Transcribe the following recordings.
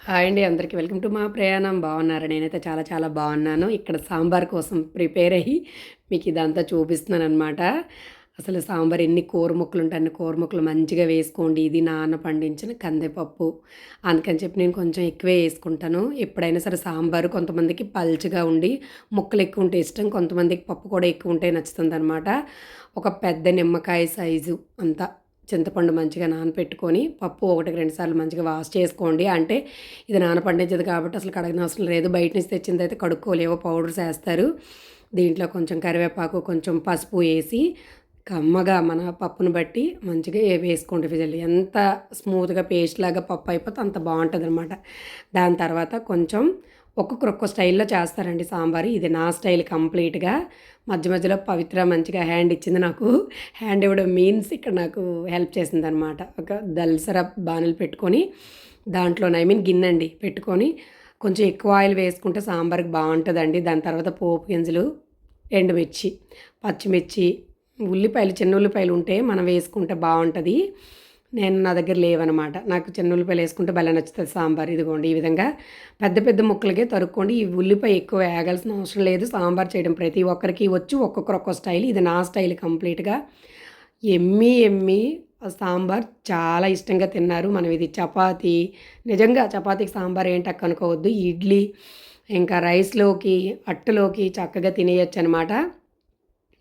Hi అండి అందరికీ welcome to మా ప్రయాణం. బాగున్నారు? నేనైతే చాలా చాలా బాగున్నాను. ఇక్కడ సాంబార్ కోసం ప్రిపేర్ అయ్యి మీకు ఇదంతా చూపిస్తున్నాను అనమాట అసలు సాంబార్ ఎన్ని కూర ముక్కలు ఉంటాయి అన్ని కూర ముక్కలు మంచిగా వేసుకోండి. ఇది నాన్న పండించిన కందిపప్పు. అందుకని చెప్పి నేను కొంచెం ఎక్కువే వేసుకుంటాను. ఎప్పుడైనా సరే సాంబారు కొంతమందికి పల్చగా ఉండి ముక్కలు ఎక్కువ ఉంటే ఇష్టం కొంతమందికి పప్పు కూడా ఎక్కువ ఉంటే నచ్చుతుంది అనమాట ఒక పెద్ద నిమ్మకాయ సైజు అంతా. చింతపండు మంచిగా నానపెట్టుకొని పప్పు ఒకటికి రెండు సార్లు మంచిగా వాష్ చేసుకోండి. అంటే ఇది నానపండించదు కాబట్టి అసలు కడగని అవసరం లేదు. బయట నుంచి తెచ్చింది అయితే కడుక్కోలేవో పౌడర్స్ వేస్తారు దీంట్లో కొంచెం కరివేపాకు కొంచెం పసుపు వేసి కమ్మగా మన పప్పును బట్టి మంచిగా వేసుకోండి ఫిజల్ ఎంత స్మూత్గా పేస్ట్ లాగా పప్పు అయిపోతే అంత బాగుంటుంది అనమాట దాని తర్వాత కొంచెం ఒక్కొక్కరొక్క స్టైల్లో చేస్తారండి సాంబారు. ఇది నా స్టైల్ కంప్లీట్గా. మధ్య మధ్యలో పవిత్ర మంచిగా హ్యాండ్ ఇచ్చింది నాకు. హ్యాండ్ ఇవ్వడం మీన్స్ ఇక్కడ నాకు హెల్ప్ చేసింది అనమాట ఒక దల్సర బాణలు పెట్టుకొని దాంట్లో ఐ మీన్ గిన్నె అండి పెట్టుకొని కొంచెం ఎక్కువ ఆయిల్ వేసుకుంటే సాంబార్కి బాగుంటుందండి. దాని తర్వాత పోపు గింజలు ఎండుమిర్చి పచ్చిమిర్చి ఉల్లిపాయలు చిన్న ఉల్లిపాయలు ఉంటే మనం వేసుకుంటే బాగుంటుంది. నేను నా దగ్గర లేవనమాట. నాకు చిన్న ఉల్లిపాయలు వేసుకుంటే భలే నచ్చుతుంది సాంబార్. ఇదిగోండి ఈ విధంగా పెద్ద పెద్ద ముక్కలకే తరుక్కోండి. ఈ ఉల్లిపాయ ఎక్కువ వేగాల్సిన అవసరం లేదు. సాంబార్ చేయడం ప్రతి ఒక్కరికి వచ్చి. ఒక్కొక్కరు ఒక్కో స్టైల్. ఇది నా స్టైల్ కంప్లీట్గా. ఎమ్మి ఎమ్మి సాంబార్ చాలా ఇష్టంగా తిన్నారు. మనం ఇది చపాతీ. నిజంగా చపాతీకి సాంబార్ ఏంటో అనుకోవద్దు. ఇడ్లీ ఇంకా రైస్లోకి అట్టులోకి చక్కగా తినేయచ్చు అనమాట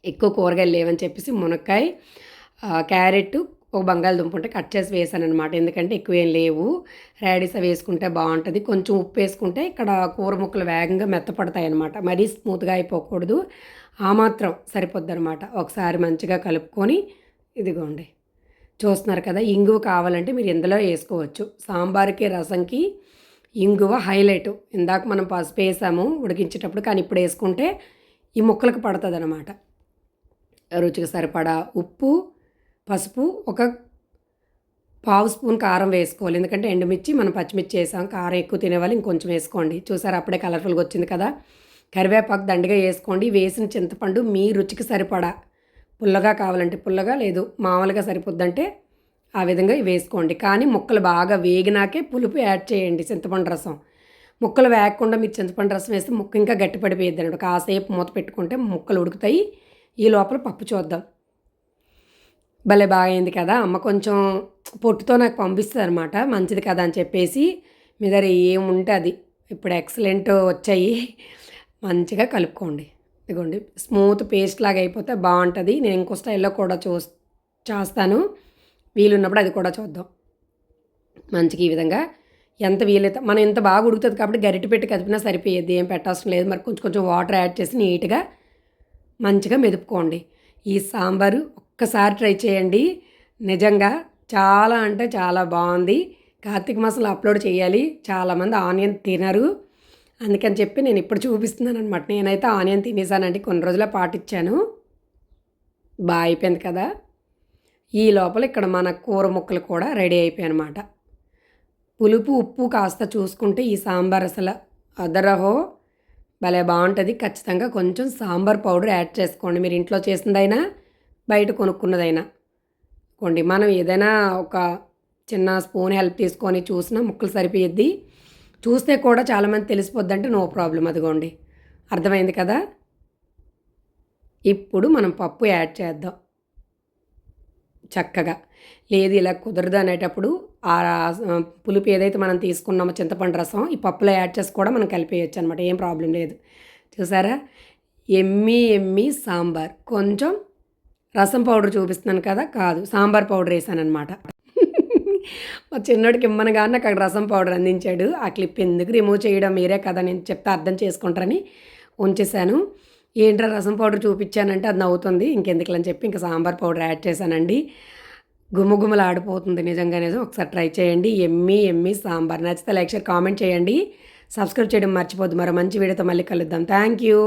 ఎక్కువ కూరగాయలు లేవని చెప్పేసి మునక్కాయ క్యారెట్ ఒక బంగాళదుంప ఉంటే కట్ చేసి వేసాను అనమాట ఎందుకంటే ఎక్కువ ఏం లేవు. ర్యాడీస్ వేసుకుంటే బాగుంటుంది. కొంచెం ఉప్పు వేసుకుంటే ఇక్కడ కూర ముక్కలు వేగంగా మెత్తపడతాయి అనమాట మరీ స్మూత్గా అయిపోకూడదు. ఆ మాత్రం సరిపోద్ది అనమాట ఒకసారి మంచిగా కలుపుకొని ఇదిగోండి. చూస్తున్నారు కదా ఇంగువ కావాలంటే మీరు ఇందులో వేసుకోవచ్చు. సాంబార్కి రసంకి ఇంగువ హైలైట్. ఇందాక మనం పసుపు వేసాము ఉడికించేటప్పుడు కానీ ఇప్పుడు వేసుకుంటే ఈ ముక్కలకు పడుతుంది అనమాట రుచికి సరిపడా ఉప్పు పసుపు ఒక పావు స్పూన్ కారం వేసుకోవాలి. ఎందుకంటే ఎండుమిర్చి మనం పచ్చిమిర్చి వేసాం కారం ఎక్కువ తినేవాళ్ళు ఇంకొంచెం వేసుకోండి. చూసారు అప్పుడే కలర్ఫుల్గా వచ్చింది కదా? కరివేపాకు దండిగా వేసుకోండి. వేసిన చింతపండు మీ రుచికి సరిపడా పుల్లగా కావాలంటే పుల్లగా లేదు మామూలుగా సరిపోద్దంటే ఆ విధంగా వేసుకోండి. కానీ ముక్కలు బాగా వేగినాకే పులుపు యాడ్ చేయండి చింతపండు రసం. ముక్కలు వేగకుండా మీరు చింతపండు రసం వేస్తే ముక్క ఇంకా గట్టిపడిపోయిద్ది అనమాట కాసేపు మూత పెట్టుకుంటే ముక్కలు ఉడుకుతాయి. ఈ లోపల పప్పు చూద్దాం. భలే బాగైంది కదా. అమ్మ కొంచెం పొట్టుతో నాకు పంపిస్తుంది అనమాట మంచిది కదా అని చెప్పేసి మీ దగ్గర ఏముంటే అది. ఇప్పుడు ఎక్సలెంట్ వచ్చాయి. మంచిగా కలుపుకోండి. ఇదిగోండి స్మూత్ పేస్ట్ లాగా అయిపోతే బాగుంటుంది. నేను ఇంకో స్టైల్లో కూడా చూ చేస్తాను. వీలున్నప్పుడు అది కూడా చూద్దాం. మంచిగా ఈ విధంగా ఎంత వీలైతే మనం ఎంత బాగా ఉడుకుతుంది కాబట్టి గరిటె పెట్టి కదిపినా సరిపోయేది. ఏం పెట్టాల్సిన లేదు. మరి కొంచెం కొంచెం వాటర్ యాడ్ చేసి నీట్గా మంచిగా మెదుపుకోండి. ఈ సాంబారు ఒక్కసారి ట్రై చేయండి. నిజంగా చాలా అంటే చాలా బాగుంది. కార్తీక మాసంలో అప్లోడ్ చేయాలి. చాలామంది ఆనియన్ తినరు. అందుకని చెప్పి నేను ఇప్పుడు చూపిస్తున్నాను అనమాట నేనైతే ఆనియన్ తినేసానండి. కొన్ని రోజుల పాటించాను బాగా అయిపోయింది కదా. ఈ లోపల ఇక్కడ మన కూర ముక్కలు కూడా రెడీ అయిపోయాయి అనమాట పులుపు ఉప్పు కాస్త చూసుకుంటే ఈ సాంబార్ అసలు అదరహో. భలే బాగుంటుంది. ఖచ్చితంగా కొంచెం సాంబార్ పౌడర్ యాడ్ చేసుకోండి. మీరు ఇంట్లో చేసిందైనా బయట కొనుక్కున్నదైనా. కొండి మనం ఏదైనా ఒక చిన్న స్పూన్ హెల్ప్ తీసుకొని చూసినా ముక్కలు సరిపోయిద్ది. చూస్తే కూడా చాలామంది తెలిసిపోద్ది అంటే నో ప్రాబ్లం అదిగోండి. అర్థమైంది కదా? ఇప్పుడు మనం పప్పు యాడ్ చేద్దాం. చక్కగా. లేదు ఇలా కుదరదు అనేటప్పుడు ఆ పులుపు ఏదైతే మనం తీసుకున్నామో చింతపండు రసం ఈ పప్పులో యాడ్ చేసి కూడా మనం కలిపేయచ్చు అనమాట ఏం ప్రాబ్లం లేదు. చూసారా? ఎమ్మి ఎమ్మి సాంబార్. కొంచెం రసం పౌడర్ చూపిస్తున్నాను కదా కాదు సాంబార్ పౌడర్ వేసాను అనమాట మా చిన్నోడికి ఇమ్మనగానే అక్కడ రసం పౌడర్ అందించాడు. ఆ క్లిప్ ఎందుకు రిమూవ్ చేయడం మీరే కదా నేను చెప్తే అర్థం చేసుకుంటారని ఉంచేశాను. ఏంట్రా రసం పౌడర్ చూపించానంటే అది నవ్వుతుంది ఇంకెందుకులని చెప్పి ఇంకా సాంబార్ పౌడర్ యాడ్ చేశానండి. గుమ్మగుమ్మలు ఆడిపోతుంది నిజంగా నిజం ఒకసారి ట్రై చేయండి. ఎమ్మి ఎమ్మి సాంబార్ నచ్చితే లైక్ షేర్ కామెంట్ చేయండి. సబ్స్క్రైబ్ చేయడం మర్చిపోద్దు. మరో మంచి వీడియోతో మళ్ళీ కలుద్దాం. Thank you.